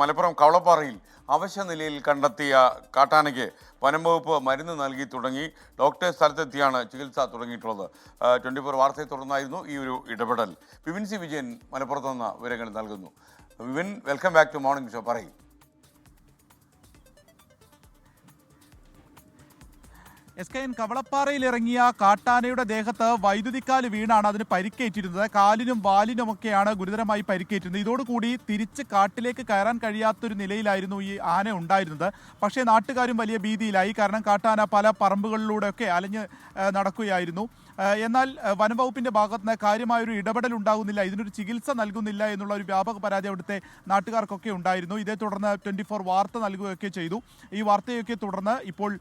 മലപ്പുറം കവളപ്പാറയിൽ അവശ്യ നിലയിൽ കണ്ടെത്തിയ കാട്ടാനയ്ക്ക് വനംവകുപ്പ് മരുന്ന് നൽകി തുടങ്ങി. ഡോക്ടർ സ്ഥലത്തെത്തിയാണ് ചികിത്സ തുടങ്ങിയിട്ടുള്ളത്. ട്വന്റി ഫോർ വാർത്തയെ തുടർന്നായിരുന്നു ഈ ഒരു ഇടപെടൽ. വിപിൻ സി വിജയൻ മലപ്പുറത്ത് നിന്ന് വിവരങ്ങൾ നൽകുന്നു. Vipin welcome back to morning show. പറയും. എസ് കെ എൻ കവളപ്പാറയിൽ ഇറങ്ങിയ കാട്ടാനയുടെ ദേഹത്ത് വൈദ്യുതിക്കാൽ വീണാണ് അതിന് പരിക്കേറ്റിരുന്നത്. കാലിനും ഒക്കെയാണ് ഗുരുതരമായി പരിക്കേറ്റിരുന്നത്. ഇതോടുകൂടി തിരിച്ച് കാട്ടിലേക്ക് കയറാൻ കഴിയാത്തൊരു നിലയിലായിരുന്നു ഈ ആന ഉണ്ടായിരുന്നത്. പക്ഷേ നാട്ടുകാരും വലിയ ഭീതിയിലായി. കാരണം കാട്ടാന പല പറമ്പുകളിലൂടെയൊക്കെ അലഞ്ഞ് നടക്കുകയായിരുന്നു. എന്നാൽ വനംവകുപ്പിന്റെ ഭാഗത്ത് നിന്ന് കാര്യമായൊരു ഇടപെടൽ ഉണ്ടാകുന്നില്ല. ഇതിനൊരു ചികിത്സ നൽകുന്നില്ല എന്നുള്ള ഒരു വ്യാപക പരാതി അവിടുത്തെ നാട്ടുകാർക്കൊക്കെ ഉണ്ടായിരുന്നു. ഇതേ തുടർന്ന് ട്വന്റി ഫോർ വാർത്ത നൽകുകയൊക്കെ ചെയ്തു. ഈ വാർത്തയൊക്കെ തുടർന്ന് ഇപ്പോൾ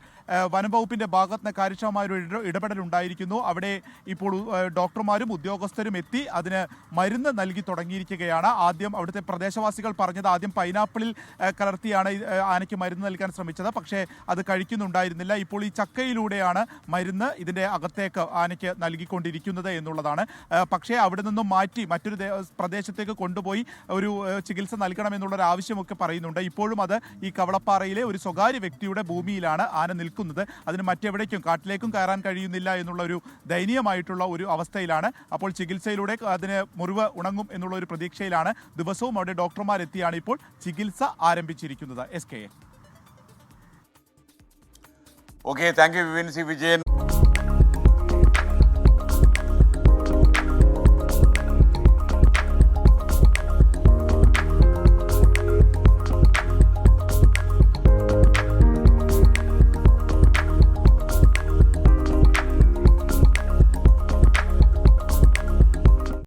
വനംവകുപ്പിന്റെ ഭാഗത്ത് നിന്ന് കാര്യക്ഷമമായ ഒരു ഇടപെടൽ ഉണ്ടായിരിക്കുന്നു അവിടെ ഇപ്പോൾ ഡോക്ടർമാരും ഉദ്യോഗസ്ഥരും എത്തി. അതിന് മരുന്ന് നൽകി തുടങ്ങിയിരിക്കുകയാണ്. ആദ്യം അവിടുത്തെ പ്രദേശവാസികൾ പറഞ്ഞത് ആദ്യം പൈനാപ്പിളിൽ കലർത്തിയാണ് ആനയ്ക്ക് മരുന്ന് നൽകാൻ ശ്രമിച്ചത്. പക്ഷേ അത് കഴിക്കുന്നുണ്ടായിരുന്നില്ല. ഇപ്പോൾ ഈ ചക്കയിലൂടെയാണ് മരുന്ന് ഇതിന്റെ അകത്തേക്ക് ആനയ്ക്ക് നൽകിക്കൊണ്ടിരിക്കുന്നത് എന്നുള്ളതാണ്. പക്ഷേ അവിടെ നിന്നും മാറ്റി മറ്റൊരു പ്രദേശത്തേക്ക് കൊണ്ടുപോയി ഒരു ചികിത്സ നൽകണമെന്നുള്ളൊരു ആവശ്യമൊക്കെ പറയുന്നുണ്ട്. ഇപ്പോഴും അത് ഈ കവളപ്പാറയിലെ ഒരു സ്വകാര്യ വ്യക്തിയുടെ ഭൂമിയിലാണ് ആന നിൽക്കുന്നത്. അതിന് മറ്റെവിടേക്കും കാട്ടിലേക്കും കയറാൻ കഴിയുന്നില്ല എന്നുള്ള ഒരു ദയനീയമായിട്ടുള്ള ഒരു അവസ്ഥയിലാണ്. അപ്പോൾ ചികിത്സയിലൂടെ അതിന് മുറിവ് ഉണങ്ങും എന്നുള്ള ഒരു പ്രതീക്ഷയിലാണ് ദിവസവും അവിടെ ഡോക്ടർമാരെത്തിയാണ് ഇപ്പോൾ ചികിത്സ ആരംഭിച്ചിരിക്കുന്നത്. S K okay thank you Vipin C. Vijayan.